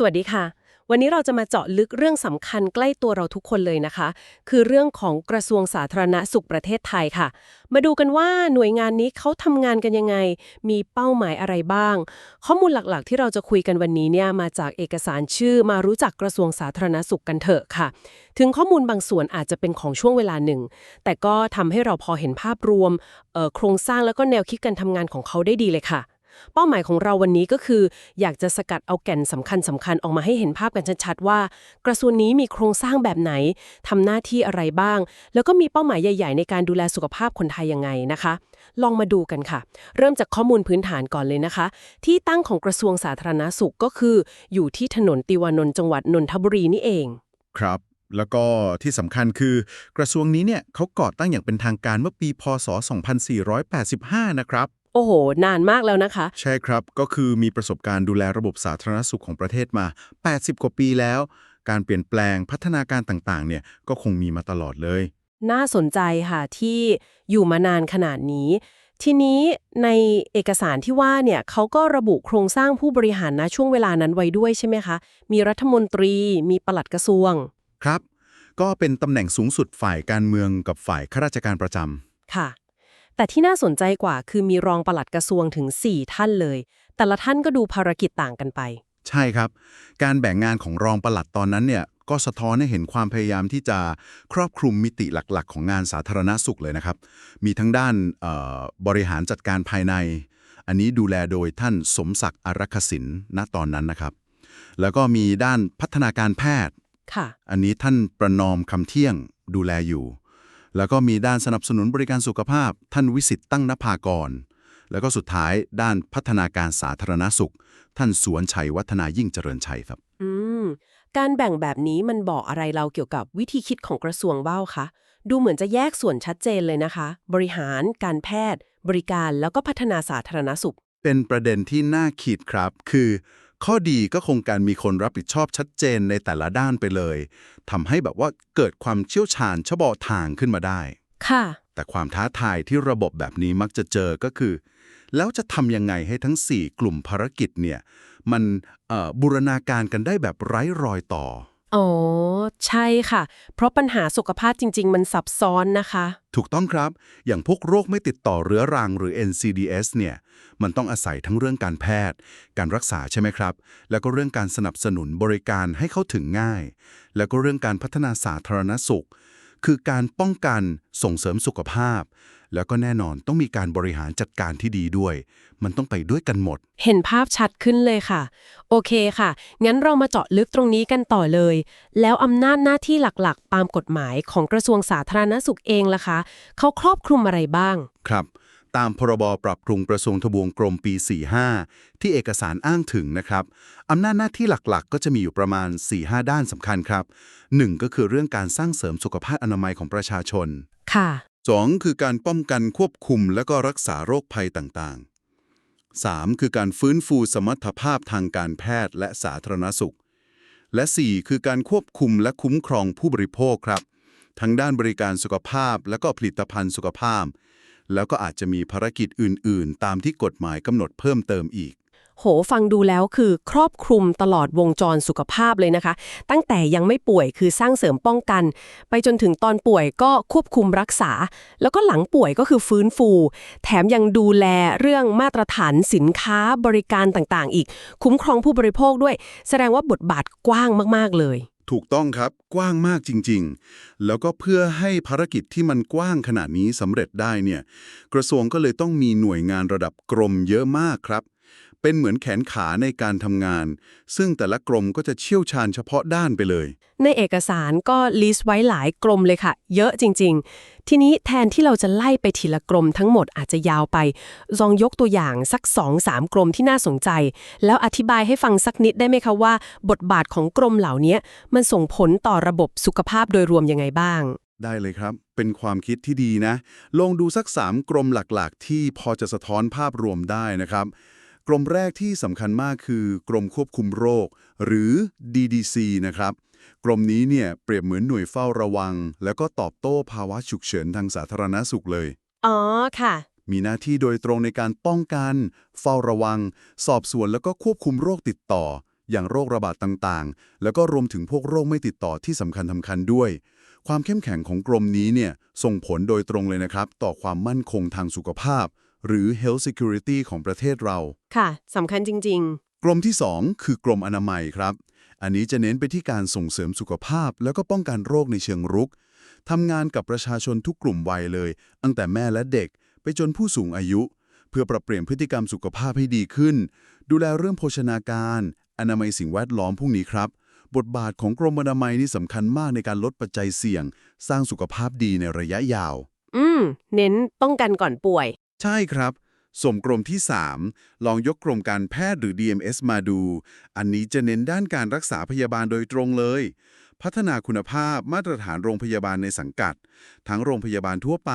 สวัสดีค่ะ วันนี้เราจะมาเจาะลึกเรื่องสำคัญใกล้ตัวเราทุกคนเลยนะคะ คือเรื่องของกระทรวงสาธารณสุขประเทศไทยค่ะ มาดูกันว่าหน่วยงานนี้เขาทำงานกันยังไง มีเป้าหมายอะไรบ้าง ข้อมูลหลักๆ ที่เราจะคุยกันวันนี้เนี่ยมาจากเอกสารชื่อมารู้จักกระทรวงสาธารณสุขกันเถอะค่ะ ถึงข้อมูลบางส่วนอาจจะเป็นของช่วงเวลาหนึ่ง แต่ก็ทำให้เราพอเห็นภาพรวมโครงสร้างแล้วก็แนวคิดการทำงานของเขาได้ดีเลยค่ะ เป้าหมายของเราวันนี้ก็คือ อยากจะสกัดเอาแก่นสำคัญสำคัญออกมาให้เห็นภาพกันชัดๆว่า กระทรวงนี้มีโครงสร้างแบบไหนทำหน้าที่อะไรบ้าง แล้วก็มีเป้าหมายใหญ่ ๆ ในการดูแลสุขภาพคนไทยยังไงนะคะ ลองมาดูกันค่ะ เริ่มจากข้อมูลพื้นฐานก่อนเลยนะคะ ที่ตั้งของกระทรวงสาธารณสุขก็คือ อยู่ที่ถนนติวานนท์จังหวัดนนทบุรีนี่เอง ครับแล้วก็ที่สำคัญคือกระทรวงนี้เนี่ยเขาก่อตั้งอย่างเป็นทางการเมื่อปี พศ 2485 นะครับ อ้โห นานมากแล้วนะคะ ใช่ครับ ก็คือมีประสบการณ์ดูแลระบบสาธารณสุขของประเทศมา 80 กว่าปีแล้ว การเปลี่ยนแปลงพัฒนาการต่างๆ เนี่ยก็คงมีมาตลอดเลย น่าสนใจค่ะที่อยู่มานานขนาดนี้ ทีนี้ในเอกสารที่ว่าเนี่ยเขาก็ระบุโครงสร้างผู้บริหารณช่วงเวลานั้นไว้ด้วยใช่ไหมคะ มีรัฐมนตรี มีปลัดกระทรวง ครับ ก็เป็นตำแหน่งสูงสุดฝ่ายการเมืองกับฝ่ายข้าราชการประจำค่ะ แต่ที่น่าสนใจกว่าคือมีรองปลัดกระทรวงถึง 4 ท่านเลย แต่ละท่านก็ดูภารกิจต่างกันไป ใช่ครับ การแบ่งงานของรองปลัดตอนนั้นเนี่ยก็สะท้อนให้เห็นความพยายามที่จะครอบคลุมมิติหลักๆ ของงานสาธารณสุขเลยนะครับ มีทั้งด้านเอ่อบริหารจัดการภายใน อันนี้ดูแลโดยท่านสมศักดิ์อารักขสินณตอนนั้นนะครับ แล้วก็มีด้านพัฒนาการแพทย์ ค่ะ อันนี้ท่านประนอมคำเที่ยงดูแลอยู่ แล้วก็มีด้านสนับสนุนบริการสุขภาพ ท่านวิสิตตั้งนภากร แล้วก็สุดท้ายด้านพัฒนาการสาธารณสุข ท่านสวนชัยวัฒนายิ่งเจริญชัยครับ อืม การแบ่งแบบนี้มันบอกอะไรเราเกี่ยวกับวิธีคิดของกระทรวงบ้างคะ ดูเหมือนจะแยกส่วนชัดเจนเลยนะคะ บริหาร การแพทย์ บริการแล้วก็พัฒนาสาธารณสุข เป็นประเด็นที่น่าคิดครับ คือ ข้อดีก็คงการมีคนรับผิดชอบชัดเจนในแต่ละด้านไปเลยทำให้แบบว่าเกิดความเชี่ยวชาญเฉพาะทางขึ้นมาได้ ค่ะ แต่ความท้าทายที่ระบบแบบนี้มักจะเจอก็คือ แล้วจะทำยังไงให้ทั้ง 4 กลุ่มภารกิจเนี่ยมันเอ่อบูรณาการกันได้แบบไร้รอยต่อ อ๋อ ใช่ค่ะ เพราะปัญหาสุขภาพจริง ๆ มันซับซ้อนนะคะ ถูกต้องครับ อย่างพวกโรคไม่ติดต่อเรื้อรังหรือ NCDS เนี่ย มันต้องอาศัยทั้งเรื่องการแพทย์ การรักษาใช่ไหมครับ แล้วก็เรื่องการสนับสนุนบริการให้เข้าถึงง่าย แล้วก็เรื่องการพัฒนาสาธารณสุข คือการป้องกันส่งเสริมสุขภาพ แล้วก็แน่นอนต้องมีการบริหารจัดการที่ดีด้วย มันต้องไปด้วยกันหมด เห็นภาพชัดขึ้นเลยค่ะ โอเคค่ะ งั้นเรามาเจาะลึกตรงนี้กันต่อเลย แล้วอำนาจหน้าที่หลักๆ ตามกฎหมายของกระทรวงสาธารณสุขเองล่ะคะ เขาครอบคลุมอะไรบ้าง ครับ ตามพรบปรับปรุงกระทรวงทบวงกรมปี 45 ที่เอกสารอ้างถึงนะครับอำนาจหน้าที่หลักๆ ก็จะมีอยู่ประมาณ 4-5 ด้านสำคัญครับ 1. ก็คือเรื่องการสร้างเสริมสุขภาพอนามัยของประชาชน ค่ะ 2. คือการป้องกันควบคุมและก็รักษาโรคภัยต่างๆ 3. คือการฟื้นฟูสมรรถภาพทางการแพทย์และสาธารณสุข และ 4. คือการควบคุมและคุ้มครองผู้บริโภคครับ ทั้งด้านบริการสุขภาพและก็ผลิตภัณฑ์สุขภาพ แล้วก็อาจจะมีภารกิจอื่น ๆ ตามที่กฎหมายกำหนดเพิ่มเติมอีก โหฟังดูแล้วคือครอบคลุมตลอดวงจรสุขภาพเลยนะคะ ตั้งแต่ยังไม่ป่วยคือสร้างเสริมป้องกัน ไปจนถึงตอนป่วยก็ควบคุมรักษา แล้วก็หลังป่วยก็คือฟื้นฟู แถมยังดูแลเรื่องมาตรฐานสินค้าบริการต่างๆ อีก คุ้มครองผู้บริโภคด้วย แสดงว่าบทบาทกว้างมากๆเลยถูกต้องครับกว้างมากจริง ๆ แล้วก็เพื่อให้ภารกิจที่มันกว้างขนาดนี้สำเร็จได้เนี่ย กระทรวงก็เลยต้องมีหน่วยงานระดับกรมเยอะมากครับ เป็นเหมือนแขนขาในการทำงาน ซึ่งแต่ละกรมก็จะเชี่ยวชาญเฉพาะด้านไปเลย ในเอกสารก็ลิสต์ไว้หลายกรมเลยค่ะ เยอะจริง ๆ ทีนี้แทนที่เราจะไล่ไปทีละกรมทั้งหมดอาจจะยาวไปลองยกตัวอย่างสัก2-3กรมที่น่าสนใจ แล้วอธิบายให้ฟังสักนิดได้ไหมคะว่า บทบาทของกรมเหล่านี้มันส่งผลต่อระบบสุขภาพโดยรวมยังไงบ้างได้เลยครับ เป็นความคิดที่ดีนะ ลองดูสัก3กรมหลักๆ ที่พอจะสะท้อนภาพรวมได้นะครับ กรมแรกที่สำคัญมากคือกรมควบคุมโรค หรือ DDC นะครับ กรมนี้เนี่ยเปรียบเหมือนหน่วยเฝ้าระวัง แล้วก็ตอบโต้ภาวะฉุกเฉินทางสาธารณสุขเลย อ๋อค่ะ มีหน้าที่โดยตรงในการป้องกัน เฝ้าระวัง สอบสวนแล้วก็ควบคุมโรคติดต่อ อย่างโรคระบาดต่างๆ แล้วก็รวมถึงพวกโรคไม่ติดต่อที่สำคัญสำคัญด้วย ความเข้มแข็งของกรมนี้เนี่ยส่งผลโดยตรงเลยนะครับ ต่อความมั่นคงทางสุขภาพ หรือ health security ของประเทศเรา ค่ะสำคัญจริง กรมที่ 2 คือกรมอนามัยครับ อันนี้จะเน้นไปที่การส่งเสริมสุขภาพ แล้วก็ป้องกันโรคในเชิงรุกทำงานกับประชาชนทุกกลุ่มวัยเลย ตั้งแต่แม่และเด็กไปจนผู้สูงอายุ เพื่อปรับเปลี่ยนพฤติกรรมสุขภาพให้ดีขึ้น ดูแลเรื่องโภชนาการ อนามัยสิ่งแวดล้อมพวกนี้ครับ บทบาทของกรมอนามัยนี่สำคัญมากในการลดปัจจัยเสี่ยง สร้างสุขภาพดีในระยะยาว ๆ อืม เน้นป้องกันก่อนป่วย ใช่ครับ สมกรมที่ 3 ลองยกกรมการแพทย์หรือ DMS มาดู อันนี้จะเน้นด้านการรักษาพยาบาลโดยตรงเลย พัฒนาคุณภาพมาตรฐานโรงพยาบาลในสังกัด ทั้งโรงพยาบาลทั่วไป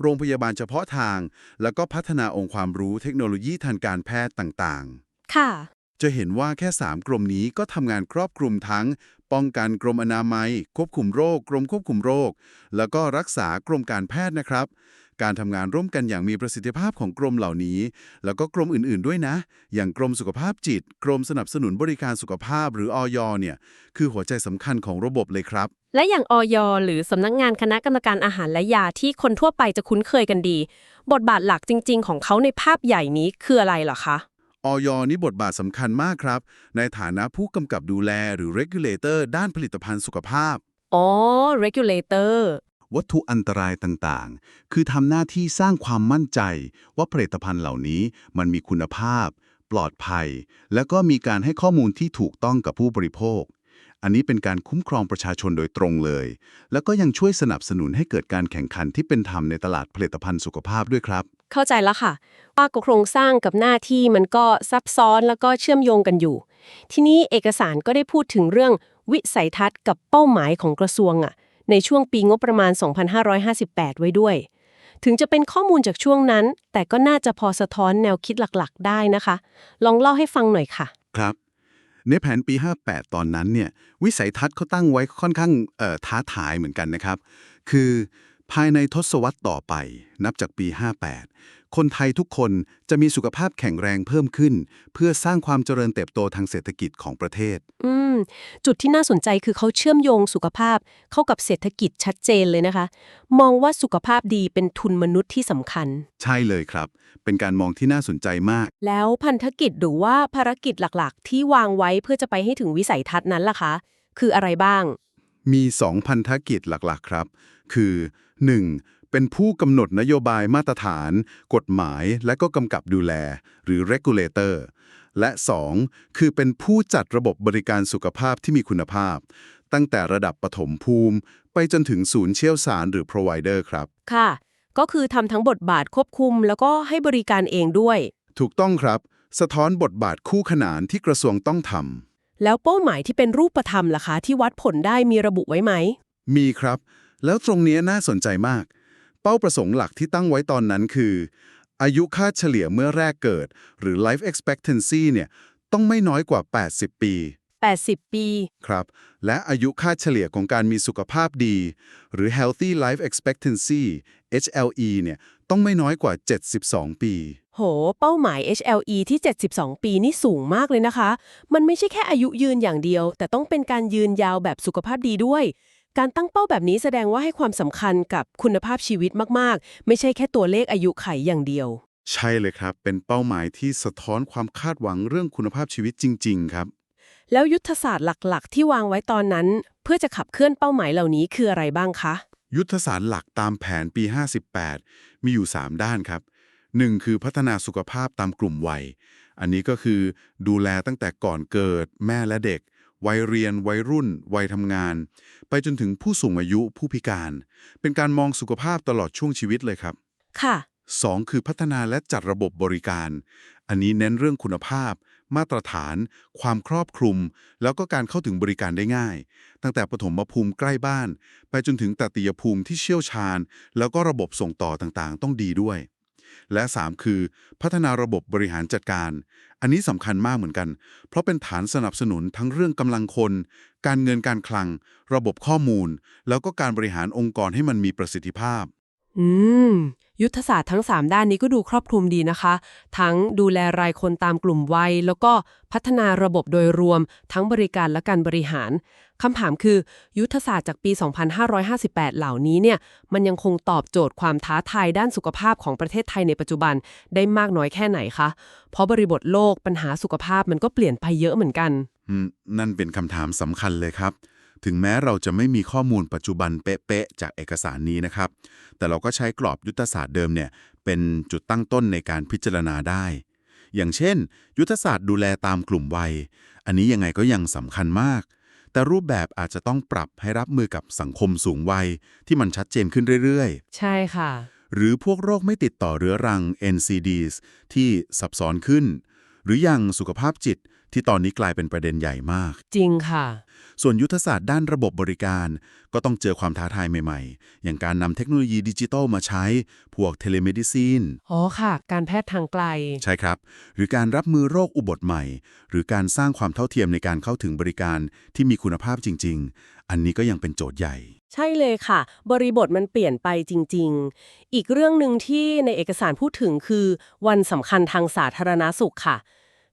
โรงพยาบาลเฉพาะทาง แล้วก็พัฒนาองค์ความรู้เทคโนโลยีทางการแพทย์ต่างๆ ค่ะ จะเห็นว่าแค่ 3 กรมนี้ก็ทำงานครอบคลุมทั้ง ป้องกันกรมอนามัย ควบคุมโรค กรมควบคุมโรค แล้วก็รักษากรมการแพทย์นะครับ การทำงานร่วมกันอย่างมีประสิทธิภาพของกรมเหล่านี้ แล้วก็กรมอื่นๆด้วยนะ อย่างกรมสุขภาพจิต กรมสนับสนุนบริการสุขภาพหรืออยเนี่ย คือหัวใจสำคัญของระบบเลยครับ และอย่างออยหรือสำนักงานคณะกรรมการอาหารและยาที่คนทั่วไปจะคุ้นเคยกันดี บทบาทหลักจริง ๆ ของเขาในภาพใหญ่นี้คืออะไรเหรอคะออยนี่บทบาทสำคัญมากครับ ในฐานะผู้กำกับดูแลหรือ regulator ด้านผลิตภัณฑ์สุขภาพ อ๋อ regulator วัตถุอันตรายต่างๆ คือทำหน้าที่สร้างความมั่นใจ ว่าผลิตภัณฑ์เหล่านี้มันมีคุณภาพ ปลอดภัย แล้วก็มีการให้ข้อมูลที่ถูกต้องกับผู้บริโภค อันนี้เป็นการคุ้มครองประชาชนโดยตรงเลย แล้วก็ยังช่วยสนับสนุนให้เกิดการแข่งขันที่เป็นธรรมในตลาดผลิตภัณฑ์สุขภาพด้วยครับ เข้าใจแล้วค่ะว่าโครงสร้างกับหน้าที่มันก็ซับซ้อนแล้วก็เชื่อมโยงกันอยู่ ทีนี้เอกสารก็ได้พูดถึงเรื่องวิสัยทัศน์กับเป้าหมายของกระทรวงอะ ในช่วงปีงบประมาณ 2558 ไว้ด้วย ถึงจะเป็นข้อมูลจากช่วงนั้น แต่ก็น่าจะพอสะท้อนแนวคิดหลักๆ ได้นะคะ ลองเล่าให้ฟังหน่อยค่ะ ครับ ในแผนปี 58 ตอนนั้นเนี่ยวิสัยทัศน์เขาตั้งไว้ค่อนข้างเอ่อท้าทายเหมือนกันนะครับ คือภายในทศวรรษต่อไปนับจากปี 58 คนไทยทุกคนจะมีสุขภาพแข็งแรงเพิ่มขึ้น เพื่อสร้างความเจริญเติบโตทางเศรษฐกิจของประเทศ อืม จุดที่น่าสนใจคือเขาเชื่อมโยงสุขภาพเข้ากับเศรษฐกิจชัดเจนเลยนะคะ มองว่าสุขภาพดีเป็นทุนมนุษย์ที่สำคัญ ใช่เลยครับ เป็นการมองที่น่าสนใจมาก แล้วพันธกิจหรือว่าภารกิจหลักๆ ที่วางไว้เพื่อจะไปให้ถึงวิสัยทัศน์นั้นล่ะคะ คืออะไรบ้าง มี 2 พันธกิจหลักๆ ครับ คือ 1. เป็นผู้กำหนดนโยบายมาตรฐาน กฎหมาย และก็กำกับดูแล หรือ regulator และ 2. คือเป็นผู้จัดระบบบริการสุขภาพที่มีคุณภาพ ตั้งแต่ระดับปฐมภูมิ ไปจนถึงศูนย์เชี่ยวชาญหรือ provider ครับ ค่ะ ก็คือทำทั้งบทบาทควบคุม แล้วก็ให้บริการเองด้วย ถูกต้องครับ สะท้อนบทบาทคู่ขนานที่กระทรวงต้องทำแล้วเป้าหมายที่เป็นรูปธรรมล่ะคะที่วัดผลได้มีระบุไว้ไหม มีครับ แล้วตรงเนี้ยน่าสนใจมาก เป้าประสงค์หลักที่ตั้งไว้ตอนนั้นคือ อายุคาดเฉลี่ยเมื่อแรกเกิด หรือ life expectancy เนี่ยต้องไม่น้อยกว่า 80 ปี 80 ปี ครับ และอายุคาดเฉลี่ยของการมีสุขภาพดี หรือ healthy life expectancy HLE เนี่ยต้องไม่น้อยกว่า 72 ปี โห เป้าหมาย HLE ที่ 72 ปีนี่สูงมากเลยนะคะ มันไม่ใช่แค่อายุยืนอย่างเดียว แต่ต้องเป็นการยืนยาวแบบสุขภาพดีด้วย การตั้งเป้าแบบนี้แสดงว่าให้ความสำคัญกับคุณภาพชีวิตมาก ๆ ไม่ใช่แค่ตัวเลขอายุไขอย่างเดียว ใช่เลยครับ เป็นเป้าหมายที่สะท้อนความคาดหวังเรื่องคุณภาพชีวิตจริง ๆ ครับ แล้วยุทธศาสตร์หลัก ๆ ที่วางไว้ตอนนั้น เพื่อจะขับเคลื่อนเป้าหมายเหล่านี้คืออะไรบ้างคะ ยุทธศาสตร์หลักตามแผนปี 58 มีอยู่ 3 ด้านครับ 1. คือพัฒนาสุขภาพตามกลุ่มวัย อันนี้ก็คือดูแลตั้งแต่ก่อนเกิด แม่และเด็ก วัยเรียน วัยรุ่น วัยทำงาน ไปจนถึงผู้สูงอายุผู้พิการ เป็นการมองสุขภาพตลอดช่วงชีวิตเลยครับ ค่ะ 2. คือพัฒนาและจัดระบบบริการ อันนี้เน้นเรื่องคุณภาพ มาตรฐาน ความครอบคลุม แล้วก็การเข้าถึงบริการได้ง่าย ตั้งแต่ปฐมภูมิใกล้บ้าน ไปจนถึงตติยภูมิที่เชี่ยวชาญ แล้วก็ระบบส่งต่อต่างๆ ต้องดีด้วย และ 3 คือ พัฒนาระบบบริหารจัดการ อันนี้สำคัญมากเหมือนกัน เพราะเป็นฐานสนับสนุนทั้งเรื่องกำลังคน การเงินการคลัง ระบบข้อมูล แล้วก็การบริหารองค์กรให้มันมีประสิทธิภาพ อืม ยุทธศาสตร์ทั้ง 3 ด้านนี้ก็ดูครอบคลุมดีนะคะ ทั้งดูแลรายคนตามกลุ่มวัย แล้วก็พัฒนาระบบโดยรวม ทั้งบริการและการบริหารคำถามคือ ยุทธศาสตร์จากปี 2558 เหล่านี้เนี่ย มันยังคงตอบโจทย์ความท้าทายด้านสุขภาพของประเทศไทยในปัจจุบันได้มากน้อยแค่ไหนคะ เพราะบริบทโลกปัญหาสุขภาพมันก็เปลี่ยนไปเยอะเหมือนกัน อืมนั่นเป็นคำถามสำคัญเลยครับ ถึงแม้เราจะไม่มีข้อมูลปัจจุบันเป๊ะๆจากเอกสารนี้นะครับ แต่เราก็ใช้กรอบยุทธศาสตร์เดิมเนี่ยเป็นจุดตั้งต้นในการพิจารณาได้ อย่างเช่น ยุทธศาสตร์ดูแลตามกลุ่มวัย อันนี้ยังไงก็ยังสำคัญมาก แต่รูปแบบอาจจะต้องปรับให้รับมือกับสังคมสูงวัยที่มันชัดเจนขึ้นเรื่อยๆ ใช่ค่ะ หรือพวกโรคไม่ติดต่อเรื้อรัง NCDs ที่ซับซ้อนขึ้น หรืออย่างสุขภาพจิต ที่ตอนนี้กลายเป็นประเด็นใหญ่มาก จริงค่ะ ส่วนยุทธศาสตร์ด้านระบบบริการ ก็ต้องเจอความท้าทายใหม่ๆ อย่างการนำเทคโนโลยีดิจิทัลมาใช้ พวกเทเลเมดิซีน อ๋อค่ะ การแพทย์ทางไกล ใช่ครับ หรือการรับมือโรคอุบัติใหม่ หรือการสร้างความเท่าเทียมในการเข้าถึงบริการที่มีคุณภาพจริง ๆ อันนี้ก็ยังเป็นโจทย์ใหญ่ ใช่เลยค่ะ บริบทมันเปลี่ยนไปจริง ๆ อีกเรื่องหนึ่งที่ในเอกสารพูดถึงคือ วันสำคัญทางสาธารณสุขค่ะ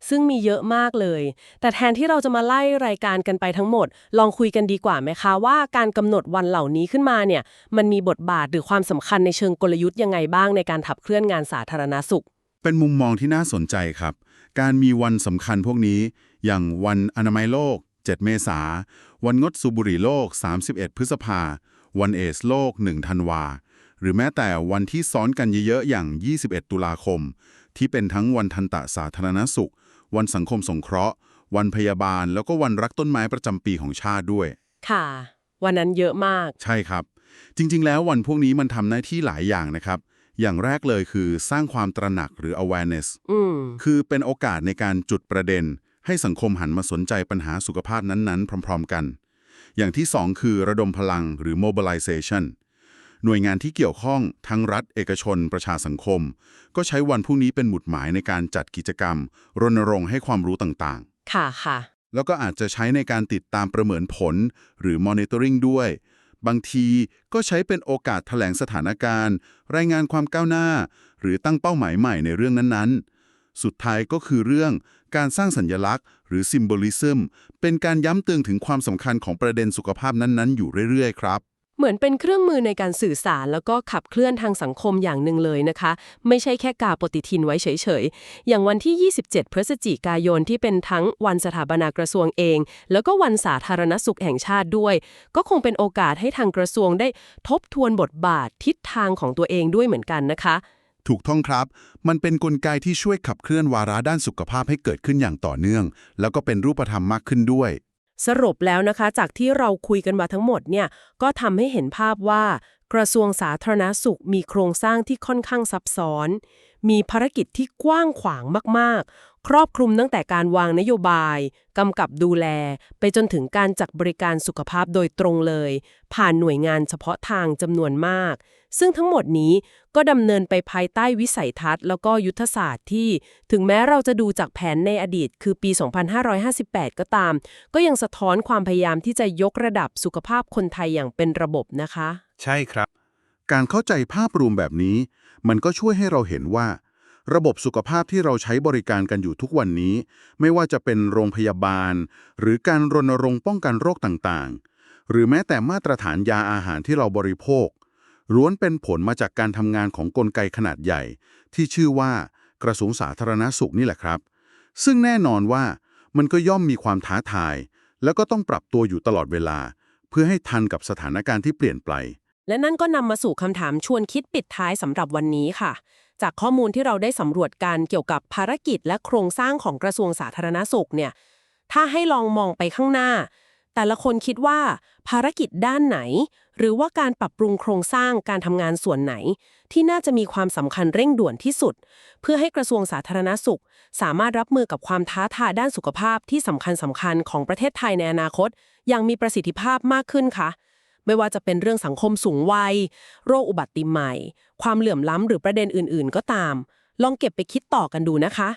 ซึ่งมีเยอะมากเลย แต่แทนที่เราจะมาไล่รายการกันไปทั้งหมด ลองคุยกันดีกว่าไหมคะว่าการกำหนดวันเหล่านี้ขึ้นมาเนี่ย มันมีบทบาทหรือความสำคัญในเชิงกลยุทธ์ยังไงบ้างในการขับเคลื่อนงานสาธารณสุข เป็นมุมมองที่น่าสนใจครับ การมีวันสำคัญพวกนี้ อย่างวันอนามัยโลก 7 เมษาวันงดสูบบุหรี่โลก 31 พฤษภาวันเอสโลก 1 ธันวาหรือแม้แต่วันที่ซ้อนกันเยอะๆอย่าง 21 ตุลาคม ที่เป็นทั้งวันทันตะสาธารณสุข วันสังคมสงเคราะห์ วันพยาบาล แล้วก็วันรักต้นไม้ประจำปีของชาติด้วย ค่ะ วันนั้นเยอะมาก ใช่ครับ จริง ๆ แล้ววันพวกนี้มันทำหน้าที่หลายอย่างนะครับ อย่างแรกเลยคือสร้างความตระหนักหรือ awareness อืม คือเป็นโอกาสในการจุดประเด็น ให้สังคมหันมาสนใจปัญหาสุขภาพนั้นๆ พร้อม ๆ กัน อย่างที่สองคือระดมพลังหรือ mobilization หน่วยงานที่เกี่ยวข้องทั้งรัฐเอกชน ประชาสังคม ก็ใช้วันพรุ่งนี้เป็นหมุดหมายในการจัดกิจกรรม รณรงค์ให้ความรู้ต่างๆ ค่ะค่ะ แล้วก็อาจจะใช้ในการติดตามประเมินผล หรือ monitoring ด้วย บางทีก็ใช้เป็นโอกาสแถลงสถานการณ์ รายงานความก้าวหน้า หรือตั้งเป้าหมายใหม่ในเรื่องนั้นๆ สุดท้ายก็คือเรื่องการสร้างสัญญลักษณ์หรือ symbolism เป็นการย้ำเตือนถึงความสำคัญของประเด็นสุขภาพนั้นๆ อยู่เรื่อยๆ ครับ เหมือนเป็นเครื่องมือในการสื่อสารแล้วก็ขับเคลื่อนทางสังคมอย่างหนึ่งเลยนะคะ ไม่ใช่แค่กาปฏิทินไว้เฉยๆ อย่างวันที่ 27 พฤศจิกายนที่เป็นทั้งวันสถาปนากระทรวงเอง แล้วก็วันสาธารณสุขแห่งชาติด้วย ก็คงเป็นโอกาสให้ทางกระทรวงได้ทบทวนบทบาททิศทางของตัวเองด้วยเหมือนกันนะคะ ถูกต้องครับ มันเป็นนกลไกที่ช่วยขับเคลื่อนวาระด้านสุขภาพให้เกิดขึ้นอย่างต่อเนื่อง แล้วก็เป็นรูปธรรมมากขึ้นด้วย สรุปแล้วนะคะ จากที่เราคุยกันมาทั้งหมดเนี่ยก็ทำให้เห็นภาพว่า กระทรวงสาธารณสุขมีโครงสร้างที่ค่อนข้างซับซ้อน มีภารกิจที่กว้างขวางมากๆ ครอบคลุมตั้งแต่การวางนโยบายกำกับดูแล ไปจนถึงการจัดบริการสุขภาพโดยตรงเลย ผ่านหน่วยงานเฉพาะทางจำนวนมาก ซึ่งทั้งหมดนี้ก็ดำเนินไปภายใต้วิสัยทัศน์แล้วก็ยุทธศาสตร์ที่ ถึงแม้เราจะดูจากแผนในอดีต คือปี 2558 ก็ตาม ก็ยังสะท้อนความพยายามที่จะยกระดับสุขภาพคนไทยอย่างเป็นระบบนะคะ ใช่ครับ การเข้าใจภาพรวมแบบนี้ มันก็ช่วยให้เราเห็นว่า ระบบสุขภาพที่เราใช้บริการกันอยู่ทุกวันนี้ ไม่ว่าจะเป็นโรงพยาบาล หรือการรณรงค์ป้องกันโรคต่างๆ หรือแม้แต่มาตรฐานยาอาหารที่เราบริโภค ล้วนเป็นผลมาจากการทำงานของกลไกขนาดใหญ่ ที่ชื่อว่ากระทรวงสาธารณสุขนี่แหละครับ ซึ่งแน่นอนว่ามันก็ย่อมมีความท้าทาย แล้วก็ต้องปรับตัวอยู่ตลอดเวลา เพื่อให้ทันกับสถานการณ์ที่เปลี่ยนไป และนั่นก็นำมาสู่คำถามชวนคิดปิดท้ายสำหรับวันนี้ค่ะ จากข้อมูลที่เราได้สำรวจการเกี่ยวกับภารกิจและโครงสร้างของกระทรวงสาธารณสุขเนี่ยถ้าให้ลองมองไปข้างหน้า แต่ละคนคิดว่าภารกิจด้านไหน หรือว่าการปรับปรุงโครงสร้างการทำงานส่วนไหน ที่น่าจะมีความสำคัญเร่งด่วนที่สุด เพื่อให้กระทรวงสาธารณสุข สามารถรับมือกับความท้าทายด้านสุขภาพที่สำคัญสำคัญของประเทศไทยในอนาคต อย่างมีประสิทธิภาพมากขึ้นค่ะ ไม่ว่าจะเป็นเรื่องสังคมสูงวัย โรคอุบัติใหม่ ความเหลื่อมล้ำหรือประเด็นอื่น ๆ ก็ตาม ลองเก็บไปคิดต่อกันดูนะคะ